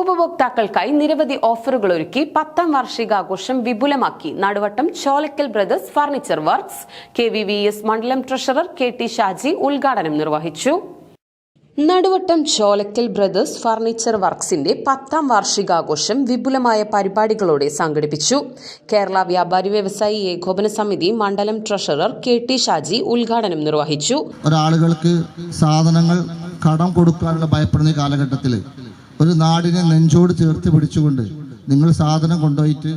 ഉപഭോക്താക്കൾക്കായി നിരവധി ഓഫറുകൾ ഒരുക്കി പത്താം വാർഷികാഘോഷം വിപുലമാക്കി. Naduvattam Cholakkal brothers furniture works K V V S മണ്ഡലം ട്രഷറർ കെ ടി ഷാജി ഉദ്ഘാടനം നിർവഹിച്ചു. നടുവട്ടം ചോലക്കൽ ബ്രദേഴ്സ് ഫർണിച്ചർ വർക്ക്സിന്റെ പത്താം വാർഷികാഘോഷം വിപുലമായ പരിപാടികളോടെ സംഘടിപ്പിച്ചു. കേരള വ്യാപാരി വ്യവസായി ഏകോപന സമിതി മണ്ഡലം ട്രഷറർ കെ ടി ഷാജി ഉദ്ഘാടനം നിർവഹിച്ചു. ഒരാളുകൾക്ക് സാധനങ്ങൾ കടം കൊടുക്കാനുള്ള ഭയപ്പെടുന്ന കാലഘട്ടത്തിൽ ഒരു നാടിനെ നെഞ്ചോട് ചേർത്ത് പിടിച്ചുകൊണ്ട് നിങ്ങൾ സാധനം കൊണ്ടുപോയിട്ട്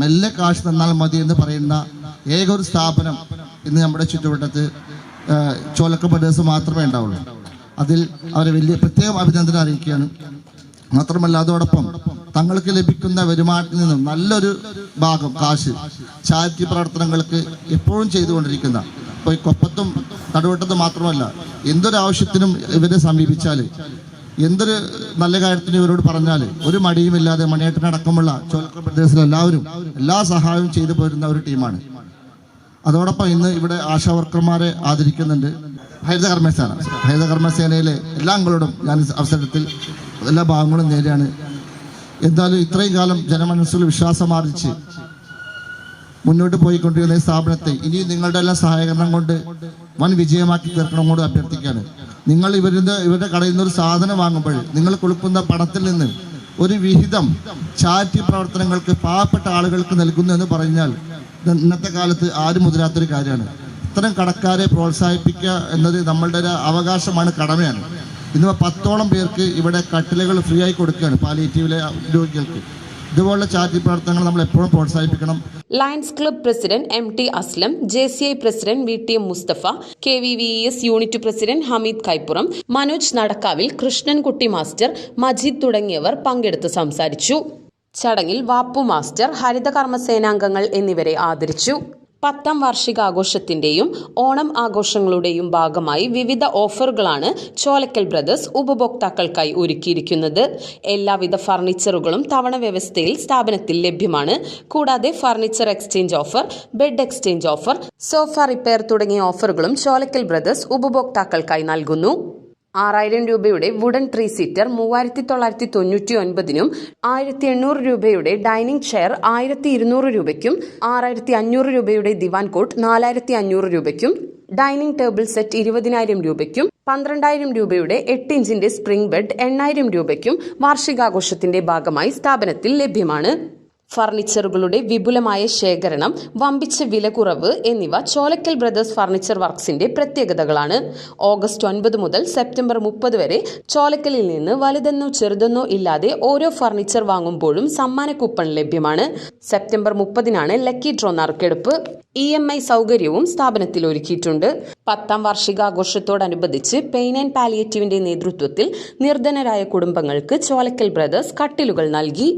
മെല്ലെ കാശ് തന്നാൽ മതി എന്ന് പറയുന്ന ഏക ഒരു സ്ഥാപനം ഇന്ന് നമ്മുടെ ചുറ്റുവട്ടത്ത് ചോലക്ക ബഡേഴ്സ് മാത്രമേ ഉണ്ടാവുള്ളൂ. അതിൽ അവരെ വലിയ പ്രത്യേകം അഭിനന്ദനം അറിയിക്കുകയാണ്. മാത്രമല്ല അതോടൊപ്പം തങ്ങൾക്ക് ലഭിക്കുന്ന വരുമാനത്തിൽ നിന്നും നല്ലൊരു ഭാഗം കാശ് ചാരിറ്റി പ്രവർത്തനങ്ങൾക്ക് എപ്പോഴും ചെയ്തുകൊണ്ടിരിക്കുന്ന ഇപ്പോൾ ഈ കൊപ്പത്തും നടുവട്ടത്തും മാത്രമല്ല എന്തൊരാവശ്യത്തിനും ഇവരെ സമീപിച്ചാൽ എന്തൊരു നല്ല കാര്യത്തിന് ഇവരോട് പറഞ്ഞാൽ ഒരു മടിയുമില്ലാതെ മണിയേട്ടനടക്കമുള്ള ചോലക്കൽ പ്രദേശത്തിലെ എല്ലാവരും എല്ലാ സഹായവും ചെയ്തു പോരുന്ന ഒരു ടീമാണ്. അതോടൊപ്പം ഇന്ന് ഇവിടെ ആശാ വർക്കർമാരെ ആദരിക്കുന്നുണ്ട് ഹരിതകർമ്മസേന ഹരിതകർമ്മസേനയിലെ ഹരിത കർമ്മസേനയിലെ എല്ലാ അംഗങ്ങളോടും ഞാൻ അവസരത്തിൽ എല്ലാ ഭാഗങ്ങളും നേരെയാണ്. എന്തായാലും ഇത്രയും കാലം ജനമനസ്സിൽ വിശ്വാസമാർജിച്ച് മുന്നോട്ട് പോയിക്കൊണ്ടിരുന്ന ഈ സ്ഥാപനത്തെ ഇനി നിങ്ങളുടെ എല്ലാം സഹകരണം കൊണ്ട് വൻ വിജയമാക്കി തീർക്കണം കൂടെ അഭ്യർത്ഥിക്കുകയാണ്. നിങ്ങൾ ഇവരുടെ ഇവരുടെ കടയിൽ നിന്ന് ഒരു സാധനം വാങ്ങുമ്പോൾ നിങ്ങൾ കൊടുക്കുന്ന പണത്തിൽ നിന്ന് ഒരു വിഹിതം ചാരിറ്റി പ്രവർത്തനങ്ങൾക്ക് പാവപ്പെട്ട ആളുകൾക്ക് നൽകുന്നു എന്ന് പറഞ്ഞാൽ ഇന്നത്തെ കാലത്ത് ആരും മുതിരാത്തൊരു കാര്യമാണ്. ഇത്തരം കടക്കാരെ പ്രോത്സാഹിപ്പിക്കുക എന്നത് നമ്മളുടെ ഒരു അവകാശമാണ് കടമയാണ്. ഇന്ന് പത്തോളം പേർക്ക് ഇവിടെ കട്ടിലുകൾ ഫ്രീ ആയി കൊടുക്കുകയാണ് പാലിയേറ്റീവിലെ രോഗികൾക്ക്. ഇതുപോലുള്ള ചാരിറ്റി പ്രവർത്തനങ്ങൾ നമ്മൾ എപ്പോഴും പ്രോത്സാഹിപ്പിക്കണം. Lions club president M T Aslam J C I president V T M Mustafa K V V S unit president Hameed Kaippuram Manoj നടക്കാവിൽ Krishnankutty master Majeed തുടങ്ങിയവർ പങ്കെടുത്ത് സംസാരിച്ചു. ചടങ്ങിൽ വാപ്പു മാസ്റ്റർ ഹരിത കർമ്മസേനാംഗങ്ങൾ എന്നിവരെ ആദരിച്ചു. പത്താം വാർഷികാഘോഷത്തിന്റെയും ഓണം ആഘോഷങ്ങളുടെയും ഭാഗമായി വിവിധ ഓഫറുകളാണ് ചോലക്കൽ ബ്രദേഴ്സ് ഉപഭോക്താക്കൾക്കായി ഒരുക്കിയിരിക്കുന്നത്. എല്ലാവിധ ഫർണിച്ചറുകളും തവണ വ്യവസ്ഥയിൽ സ്ഥാപനത്തിൽ ലഭ്യമാണ്. കൂടാതെ furniture exchange offer bed exchange offer sofa repair തുടങ്ങിയ ഓഫറുകളും ചോലക്കൽ ബ്രദേഴ്സ് ഉപഭോക്താക്കൾക്കായി നൽകുന്നു. ആറായിരം രൂപയുടെ വുഡൻ ത്രീ സീറ്റർ മൂവായിരത്തി തൊള്ളായിരത്തി തൊണ്ണൂറ്റി ഒൻപതിനും ആയിരത്തി എണ്ണൂറ് രൂപയുടെ ഡൈനിങ് ചെയർ ആയിരത്തി ഇരുന്നൂറ് രൂപയ്ക്കും ആറായിരത്തി അഞ്ഞൂറ് രൂപയുടെ ദിവാൻ കോട്ട് നാലായിരത്തി അഞ്ഞൂറ് രൂപയ്ക്കും ഡൈനിങ് ടേബിൾ സെറ്റ് ഇരുപതിനായിരം രൂപയ്ക്കും പന്ത്രണ്ടായിരം രൂപയുടെ എട്ട് ഇഞ്ചിന്റെ സ്പ്രിംഗ് ബെഡ് എണ്ണായിരം രൂപയ്ക്കും വാർഷികാഘോഷത്തിന്റെ ഭാഗമായി സ്ഥാപനത്തിൽ ലഭ്യമാണ്. ഫർണിച്ചറുകളുടെ വിപുലമായ ശേഖരണം വമ്പിച്ച വിലക്കുറവ് എന്നിവ ചോലക്കൽ ബ്രദേഴ്സ് ഫർണിച്ചർ വർക്ക്സിന്റെ പ്രത്യേകതകളാണ്. ഓഗസ്റ്റ് ഒൻപത് മുതൽ സെപ്റ്റംബർ മുപ്പത് വരെ ചോലക്കലിൽ നിന്ന് വലുതെന്നോ ചെറുതെന്നോ ഇല്ലാതെ ഓരോ ഫർണിച്ചർ വാങ്ങുമ്പോഴും സമ്മാന കൂപ്പൺ ലഭ്യമാണ്. സെപ്റ്റംബർ മുപ്പതിനാണ് ലക്കി ഡ്രോ നറുക്കെടുപ്പ് ഇ എം ഐ സൗകര്യവും സ്ഥാപനത്തിൽ ഒരുക്കിയിട്ടുണ്ട്. പത്താം വാർഷികാഘോഷത്തോടനുബന്ധിച്ച് പെയിൻ ആൻഡ് പാലിയേറ്റീവിന്റെ നേതൃത്വത്തിൽ നിർധനരായ കുടുംബങ്ങൾക്ക് ചോലക്കൽ ബ്രദേഴ്സ് കട്ടിലുകൾ നൽകി.